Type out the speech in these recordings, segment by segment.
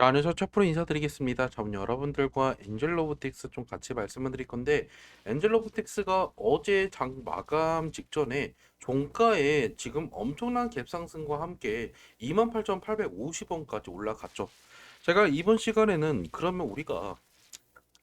자, 안녕하세요. 첫 프로 인사드리겠습니다. 자, 오늘 여러분들과 엔젤 로보틱스 좀 같이 말씀을 드릴 건데, 엔젤 로보틱스가 어제 장 마감 직전에 종가에 지금 엄청난 갭 상승과 함께 28,850원까지 올라갔죠. 제가 이번 시간에는 그러면 우리가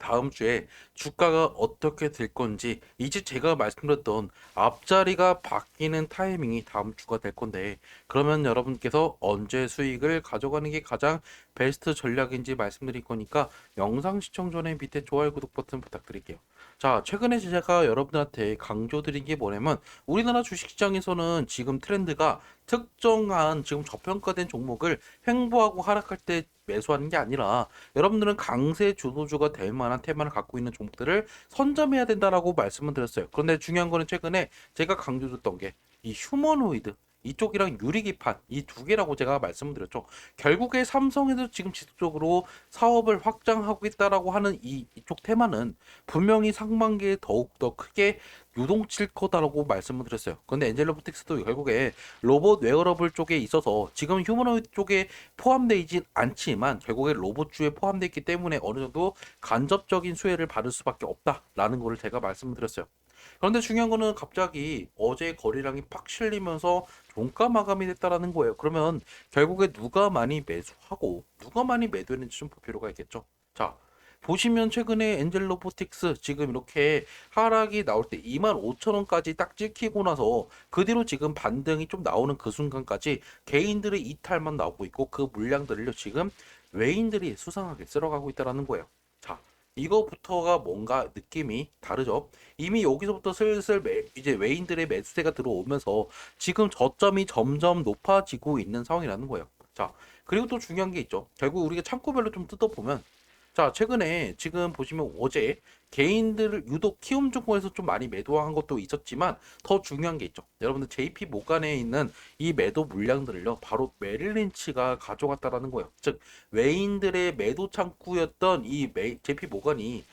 다음 주에 주가가 어떻게 될 건지 이제 제가 말씀드렸던 앞자리가 바뀌는 타이밍이 다음 주가 될 건데 그러면 여러분께서 언제 수익을 가져가는 게 가장 베스트 전략인지 말씀드릴 거니까 영상 시청 전에 밑에 좋아요 구독 버튼 부탁드릴게요. 자, 최근에 제가 여러분들한테 강조드린 게 뭐냐면 우리나라 주식시장에서는 지금 트렌드가 특정한 지금 저평가된 종목을 횡보하고 하락할 때 매수하는 게 아니라 여러분들은 강세 주도주가 될 만한 테마를 갖고 있는 종목들을 선점해야 된다라고 말씀을 드렸어요. 그런데 중요한 거는 최근에 제가 강조드렸던 게 이 휴머노이드 이쪽이랑 유리기판 이 두 개라고 제가 말씀을 드렸죠. 결국에 삼성에도 지금 지속적으로 사업을 확장하고 있다라고 하는 이 이쪽 테마는 분명히 상반기에 더욱 더 크게 유동칠 거다라고 말씀을 드렸어요. 그런데 엔젤 로보틱스도 결국에 로봇 웨어러블 쪽에 있어서 지금 휴머노이드 쪽에 포함되어 있진 않지만 결국에 로봇주에 포함되어 있기 때문에 어느 정도 간접적인 수혜를 받을 수밖에 없다라는 거를 제가 말씀을 드렸어요. 그런데 중요한 거는 갑자기 어제 거래량이 팍 실리면서 종가 마감이 됐다라는 거예요. 그러면 결국에 누가 많이 매수하고 누가 많이 매도했는지 좀 볼 필요가 있겠죠. 자, 보시면 최근에 엔젤 로보틱스 지금 이렇게 하락이 나올 때 25,000원까지 딱 찍히고 나서 그 뒤로 지금 반등이 좀 나오는 그 순간까지 개인들의 이탈만 나오고 있고 그 물량들을 지금 외인들이 수상하게 쓸어가고 있다라는 거예요. 자, 이거부터가 뭔가 느낌이 다르죠. 이미 여기서부터 슬슬 매, 이제 외인들의 매수세가 들어오면서 지금 저점이 점점 높아지고 있는 상황이라는 거예요. 자, 그리고 또 중요한 게 있죠. 결국 우리가 창고별로 좀 뜯어보면 자, 최근에 지금 보시면 어제 개인들을 유독 키움 증권에서 좀 많이 매도한 것도 있었지만 더 중요한 게 있죠. 여러분들 JP 모간에 있는 이 매도 물량들을요, 바로 메릴린치가 가져갔다라는 거예요. 즉, 외인들의 매도 창구였던 이 메, JP 모간이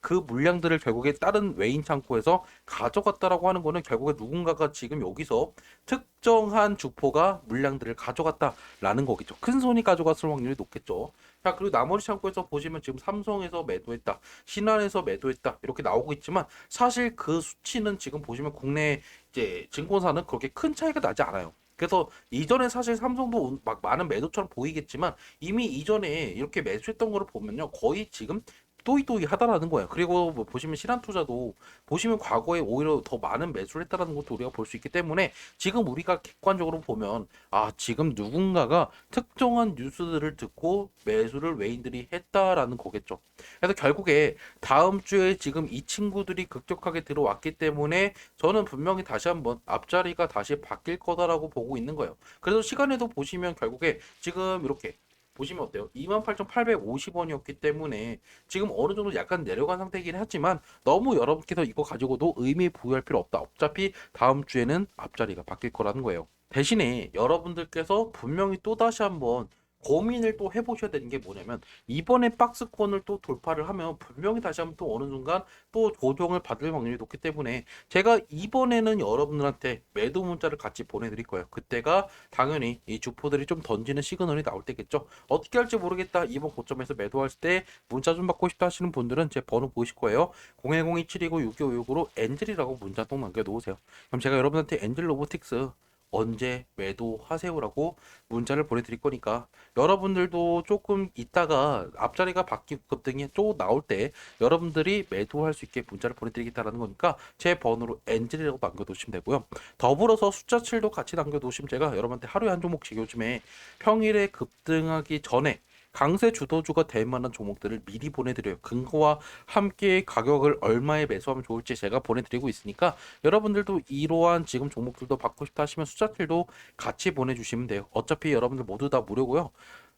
그 물량들을 결국에 다른 외인 창고에서 가져갔다라고 하는 거는 결국에 누군가가 지금 여기서 특정한 주포가 물량들을 가져갔다라는 거겠죠. 큰 손이 가져갔을 확률이 높겠죠. 자, 그리고 나머지 창고에서 보시면 지금 삼성에서 매도했다, 신한에서 매도했다 이렇게 나오고 있지만 사실 그 수치는 지금 보시면 국내 이제 증권사는 그렇게 큰 차이가 나지 않아요. 그래서 이전에 사실 삼성도 막 많은 매도처럼 보이겠지만 이미 이전에 이렇게 매수했던 거를 보면요 거의 지금 또이또이 하다라는 거예요. 그리고 뭐 보시면 신한 투자도 보시면 과거에 오히려 더 많은 매수를 했다라는 것도 우리가 볼 수 있기 때문에 지금 우리가 객관적으로 보면 아 지금 누군가가 특정한 뉴스들을 듣고 매수를 외인들이 했다라는 거겠죠. 그래서 결국에 다음 주에 지금 이 친구들이 급격하게 들어왔기 때문에 저는 분명히 다시 한번 앞자리가 다시 바뀔 거다라고 보고 있는 거예요. 그래서 시간에도 보시면 결국에 지금 이렇게 보시면 어때요? 28,850원이었기 때문에 지금 어느 정도 약간 내려간 상태이긴 하지만 너무 여러분께서 이거 가지고도 의미 부여할 필요 없다. 어차피 다음 주에는 앞자리가 바뀔 거라는 거예요. 대신에 여러분들께서 분명히 또 다시 한번 고민을 또 해보셔야 되는 게 뭐냐면 이번에 박스권을 또 돌파를 하면 분명히 다시 한번 또 어느 순간 또 조정을 받을 확률이 높기 때문에 제가 이번에는 여러분들한테 매도 문자를 같이 보내드릴 거예요. 그때가 당연히 이 주포들이 좀 던지는 시그널이 나올 때겠죠. 어떻게 할지 모르겠다. 이번 고점에서 매도할 때 문자 좀 받고 싶다 하시는 분들은 제 번호 보이실 거예요. 010-2729-6565로 엔젤이라고 문자 또 남겨놓으세요. 그럼 제가 여러분한테 엔젤 로보틱스 언제 매도하세요라고 문자를 보내드릴 거니까 여러분들도 조금 있다가 앞자리가 바뀌고 급등이 또 나올 때 여러분들이 매도할 수 있게 문자를 보내드리겠다라는 거니까 제 번호로 엔젤이라고 남겨두시면 되고요. 더불어서 숫자 7도 같이 남겨두시면 제가 여러분한테 하루에 한 종목씩 요즘에 평일에 급등하기 전에 강세 주도주가 될 만한 종목들을 미리 보내드려요. 근거와 함께 가격을 얼마에 매수하면 좋을지 제가 보내드리고 있으니까 여러분들도 이러한 지금 종목들도 받고 싶다 하시면 숫자틀도 같이 보내주시면 돼요. 어차피 여러분들 모두 다 무료고요.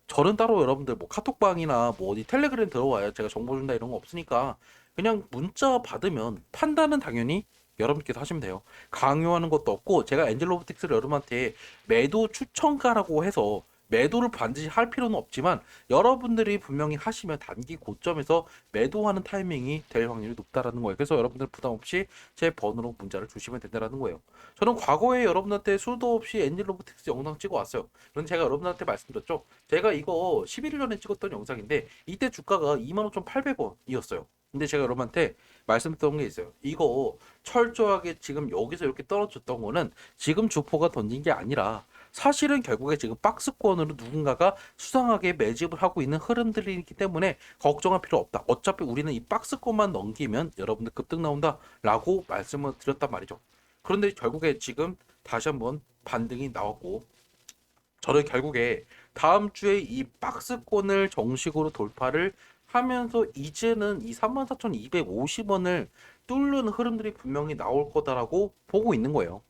저는 따로 여러분들 뭐 카톡방이나 뭐 어디 텔레그램 들어와요. 제가 정보 준다 이런 거 없으니까 그냥 문자 받으면 판단은 당연히 여러분께서 하시면 돼요. 강요하는 것도 없고 제가 엔젤 로보틱스를 여러분한테 매도 추천가라고 해서 매도를 반드시 할 필요는 없지만 여러분들이 분명히 하시면 단기 고점에서 매도하는 타이밍이 될 확률이 높다라는 거예요. 그래서 여러분들 부담 없이 제 번호로 문자를 주시면 된다라는 거예요. 저는 과거에 여러분한테 수도 없이 엔젤 로보틱스 영상 찍어 왔어요. 그런데 제가 여러분한테 말씀드렸죠. 제가 이거 11일 전에 찍었던 영상인데 이때 주가가 25,800원이었어요. 근데 제가 여러분한테 말씀드렸던 게 있어요. 이거 철저하게 지금 여기서 이렇게 떨어졌던 거는 지금 주포가 던진 게 아니라 사실은 결국에 지금 박스권으로 누군가가 수상하게 매집을 하고 있는 흐름들이기 때문에 걱정할 필요 없다. 어차피 우리는 이 박스권만 넘기면 여러분들 급등 나온다라고 말씀을 드렸단 말이죠. 그런데 결국에 지금 다시 한번 반등이 나왔고 저는 결국에 다음 주에 이 박스권을 정식으로 돌파를 하면서 이제는 이 34,250원을 뚫는 흐름들이 분명히 나올 거다라고 보고 있는 거예요.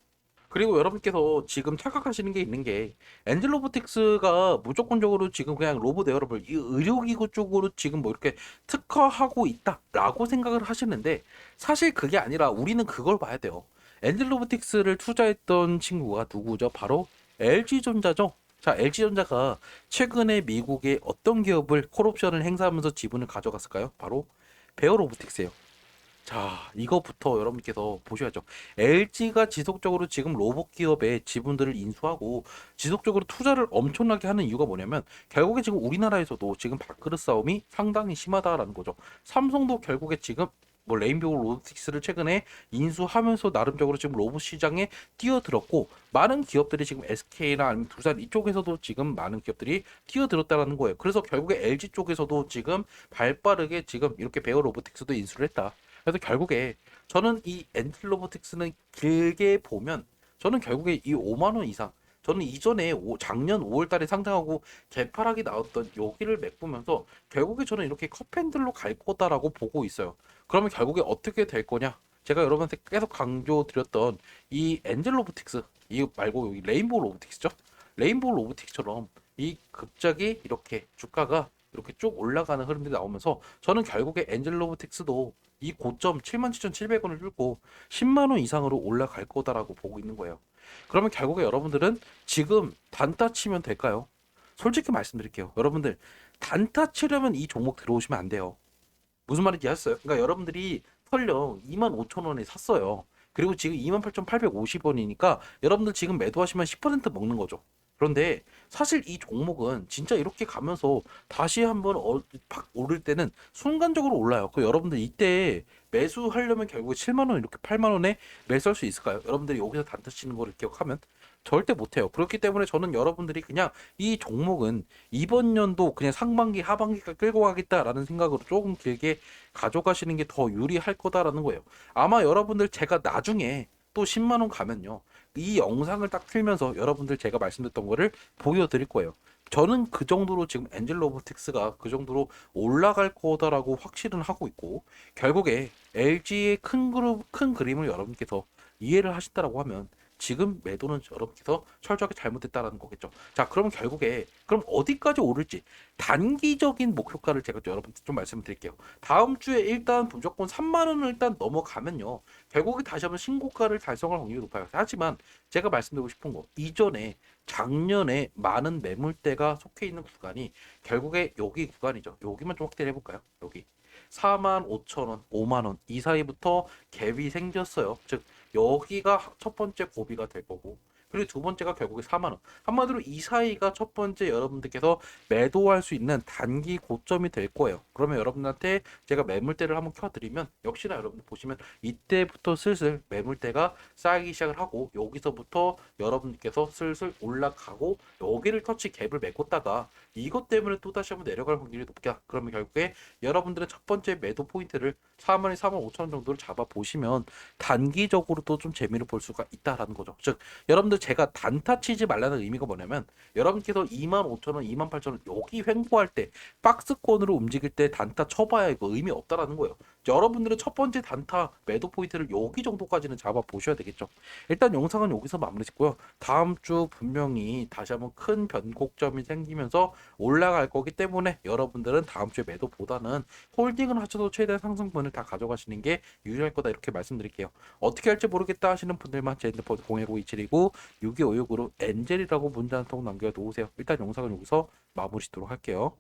그리고 여러분께서 지금 착각하시는 게 있는 게 엔젤 로보틱스가 무조건적으로 지금 그냥 로봇 에어로블 이 의료기구 쪽으로 지금 뭐 이렇게 특화하고 있다라고 생각을 하시는데 사실 그게 아니라 우리는 그걸 봐야 돼요. 엔젤 로보틱스를 투자했던 친구가 누구죠? 바로 LG전자죠. 자, LG전자가 최근에 미국의 어떤 기업을 콜옵션을 행사하면서 지분을 가져갔을까요? 바로 베어 로보틱스예요. 자, 이거부터 여러분께서 보셔야죠. LG가 지속적으로 지금 로봇 기업의 지분들을 인수하고 지속적으로 투자를 엄청나게 하는 이유가 뭐냐면 결국에 지금 우리나라에서도 지금 밥그릇 싸움이 상당히 심하다라는 거죠. 삼성도 결국에 지금 뭐 레인보우 로보틱스를 최근에 인수하면서 나름적으로 지금 로봇 시장에 뛰어들었고 많은 기업들이 지금 SK나 아니면 두산 이쪽에서도 지금 많은 기업들이 뛰어들었다라는 거예요. 그래서 결국에 LG 쪽에서도 지금 발빠르게 지금 이렇게 베어 로보틱스도 인수를 했다. 그래서 결국에 저는 이 엔틀 로보틱스는 길게 보면 저는 결국에 이 5만 원 이상 저는 이전에 오- 작년 5월 달에 상장하고 개파락이 나왔던 여기를 메꾸면서 결국에 저는 이렇게 컵핸들로 갈 거다라고 보고 있어요. 그러면 결국에 어떻게 될 거냐? 제가 여러분한테 계속 강조드렸던 이 엔젤 로보틱스 이 말고 여기 레인보우 로보틱스죠? 레인보우 로보틱스처럼 이 갑자기 이렇게 주가가 이렇게 쭉 올라가는 흐름들이 나오면서 저는 결국에 엔젤 로보틱스도 이 고점 77,700원을 뚫고 10만 원 이상으로 올라갈 거다라고 보고 있는 거예요. 그러면 결국에 여러분들은 지금 단타 치면 될까요? 솔직히 말씀드릴게요. 여러분들 단타 치려면 이 종목 들어오시면 안 돼요. 무슨 말인지 아셨어요? 그러니까 여러분들이 설령 25,000원에 샀어요. 그리고 지금 28,850원이니까 여러분들 지금 매도하시면 10% 먹는 거죠. 그런데 사실 이 종목은 진짜 이렇게 가면서 다시 한번 어, 팍 오를 때는 순간적으로 올라요. 그 여러분들 이때 매수하려면 결국에 7만 원 이렇게 8만 원에 매수할 수 있을까요? 여러분들이 여기서 단타 치는 거를 기억하면 절대 못해요. 그렇기 때문에 저는 여러분들이 그냥 이 종목은 이번 연도 그냥 상반기 하반기가 끌고 가겠다라는 생각으로 조금 길게 가져가시는 게 더 유리할 거다라는 거예요. 아마 여러분들 제가 나중에 또 10만 원 가면요. 이 영상을 딱 틀면서 여러분들 제가 말씀드렸던 거를 보여드릴 거예요. 저는 그 정도로 지금 엔젤 로보틱스가 그 정도로 올라갈 거다라고 확실은 하고 있고 결국에 LG의 큰 그룹 큰 그림을 여러분께서 이해를 하신다라고 하면 지금 매도는 여러분께서 철저하게 잘못했다라는 거겠죠. 자, 그러면 결국에 그럼 어디까지 오를지 단기적인 목표가를 제가 여러분께 좀 말씀드릴게요. 다음 주에 일단 무조건 3만 원을 일단 넘어가면요. 결국에 다시 한번 신고가를 달성할 확률이 높아요. 하지만 제가 말씀드리고 싶은 거 이전에 작년에 많은 매물대가 속해 있는 구간이 결국에 여기 구간이죠. 여기만 좀 확대를 해볼까요? 여기 4만 5천 원, 5만 원 이 사이부터 갭이 생겼어요. 즉 여기가 첫 번째 고비가 될 거고 그리고 두 번째가 결국에 4만 원. 한마디로 이 사이가 첫 번째 여러분들께서 매도할 수 있는 단기 고점이 될 거예요. 그러면 여러분한테 제가 매물대를 한번 켜드리면 역시나 여러분들 보시면 이때부터 슬슬 매물대가 쌓이기 시작을 하고 여기서부터 여러분께서 슬슬 올라가고 여기를 터치 갭을 메꿨다가 이것 때문에 또 다시 한번 내려갈 확률이 높다. 그러면 결국에 여러분들은 첫 번째 매도 포인트를 4만에 4만 5천 원 정도를 잡아 보시면 단기적으로도 좀 재미를 볼 수가 있다라는 거죠. 즉 여러분들 제가 단타 치지 말라는 의미가 뭐냐면 여러분께서 2만 5천 원, 2만 8천 원 여기 횡보할 때 박스권으로 움직일 때내 단타 쳐봐야 이거 의미 없다라는 거예요. 여러분들은 첫 번째 단타 매도 포인트를 여기 정도까지는 잡아 보셔야 되겠죠. 일단 영상은 여기서 마무리 짓고요. 다음 주 분명히 다시 한번 큰 변곡점이 생기면서 올라갈 거기 때문에 여러분들은 다음 주에 매도보다는 홀딩을 하셔도 최대 상승분을 다 가져가시는 게 유리할 거다 이렇게 말씀드릴게요. 어떻게 할지 모르겠다 하시는 분들만 제 핸드폰 01027이고 6256으로 엔젤이라고 문자 한 통 남겨 놓으세요. 일단 영상은 여기서 마무리 짓도록 할게요.